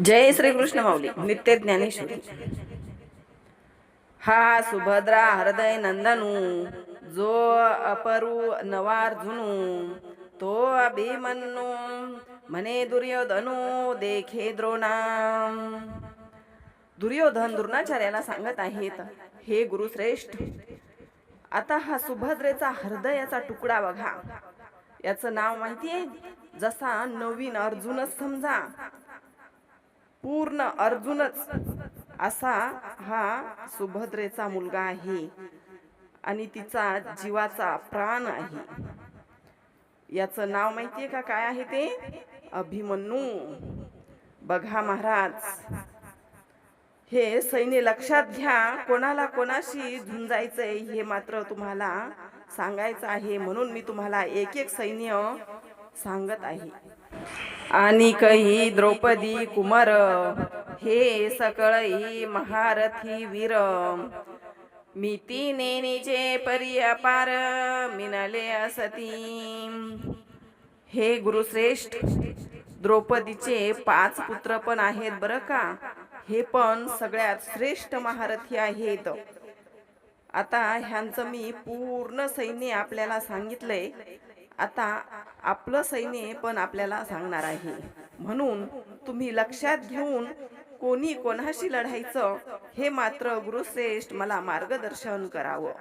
जय श्रीकृष्ण माऊली. नित्य ज्ञानेश्वरी. हा सुभद्रा हृदय नंदनू जो अपरू नवार्जुनू तो अभिमन्यू मने दुर्योधनू देखे द्रोणा दुर्योधन द्रोणाचार्याला सांगत आहेत हे गुरुश्रेष्ठ आता हा सुभद्रेचा हृदयाचा तुकडा बघा. याचं नाव माहितीये? जसा नवीन अर्जुनच समजा पूर्ण अर्जुनच. असा हा सुभद्रेचा मुलगा आहे आणि तिचा जीवाचा प्राण आहे. याचं नाव माहितीये का? काय आहे ते? अभिमन्यू. बघा महाराज. हे सैन्य लक्षात घ्या कोणाला कोणाशी झुंजायचंय हे मात्र तुम्हाला सांगायचं आहे म्हणून मी तुम्हाला एक एक सैन्य सांगत आहे. आणि कही द्रौपदी कुमार हे सकळही महारथी वीर. मिती नेनीचे पर्यापार मिनाले असती. हे गुरुश्रेष्ठ द्रौपदीचे पाच पुत्र पण आहेत बरं का? हे पण सगळ्यात श्रेष्ठ महारथी आहेत. आता ह्यांचं मी पूर्ण सैन्य आपल्याला सांगितलंय. आता आपलं सैन्य पण आपल्याला सांगणार आहे. म्हणून तुम्ही लक्षात घेऊन कोणी कोणाशी लढायचं हे मात्र गुरुश्रेष्ठ मला मार्गदर्शन करावं.